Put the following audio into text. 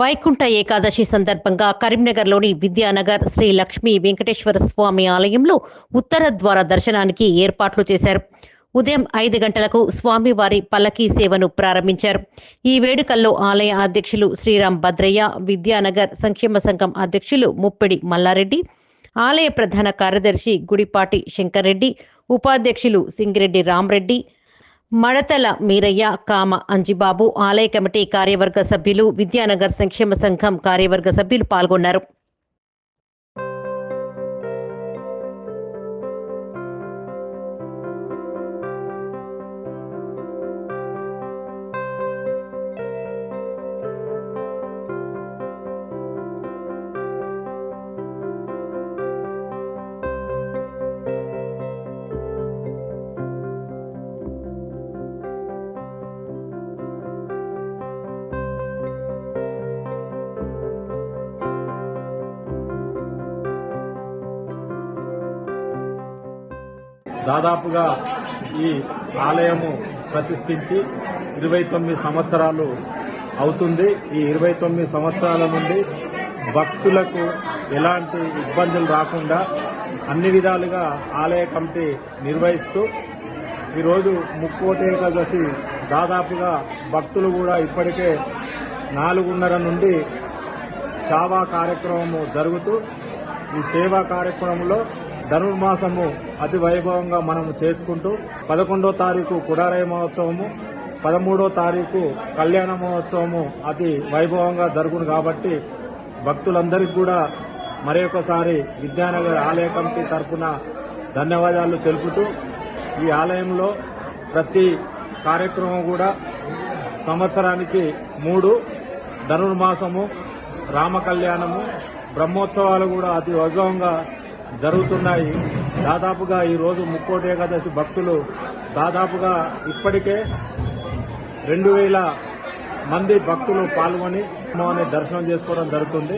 వైకుంఠ ఏకాదశి సందర్భంగా కరీంనగర్లోని విద్యానగర్ శ్రీ లక్ష్మీ వెంకటేశ్వర స్వామి ఆలయంలో ఉత్తర ద్వార దర్శనానికి ఏర్పాట్లు చేశారు. ఉదయం ఐదు గంటలకు స్వామివారి పల్లకీ సేవను ప్రారంభించారు. ఈ వేడుకల్లో ఆలయ అధ్యక్షులు శ్రీరామ్ భద్రయ్య విద్యానగర్ సంక్షేమ సంఘం అధ్యక్షులు ముప్పిడి మల్లారెడ్డి ఆలయ ప్రధాన కార్యదర్శి గుడిపాటి శంకర్రెడ్డి ఉపాధ్యక్షులు సింగిరెడ్డి రామ్రెడ్డి మడతల మీరయ్య కామ అంజిబాబు ఆలయ కమిటీ కార్యవర్గ సభ్యులు విద్యానగర్ సంక్షేమ సంఘం కార్యవర్గ సభ్యులు పాల్గొన్నారు. దాదాపుగా ఈ ఆలయము ప్రతిష్ఠించి ఇరవై తొమ్మిది సంవత్సరాలు అవుతుంది. ఈ ఇరవై తొమ్మిది సంవత్సరాల నుండి భక్తులకు ఎలాంటి ఇబ్బందులు రాకుండా అన్ని విధాలుగా ఆలయ కమిటీ నిర్వహిస్తూ ఈరోజు ముక్కోటి ఏకాదశి దాదాపుగా భక్తులు కూడా ఇప్పటికే నాలుగున్నర నుండి సేవా కార్యక్రమము జరుగుతూ ఈ సేవా కార్యక్రమంలో ధనుర్మాసము అతి వైభవంగా మనము చేసుకుంటూ పదకొండో తారీఖు కుడారయ మహోత్సవము పదమూడో తారీఖు కళ్యాణ మహోత్సవము అతి వైభవంగా జరుగును కాబట్టి భక్తులందరికీ కూడా మరొకసారి విద్యానగర్ ఆలయ కమిటీ తరఫున ధన్యవాదాలు తెలుపుతూ ఈ ఆలయంలో ప్రతి కార్యక్రమం కూడా సంవత్సరానికి మూడు ధనుర్మాసము రామ కళ్యాణము బ్రహ్మోత్సవాలు కూడా అతి వైభవంగా జరుగుతున్నాయి. దాదాపుగా ఈరోజు ముక్కోటి ఏకాదశి భక్తులు దాదాపుగా ఇప్పటికే రెండు వేల మంది భక్తులు పాల్గొని అమ్మవారిని దర్శనం చేసుకోవడం జరుగుతుంది.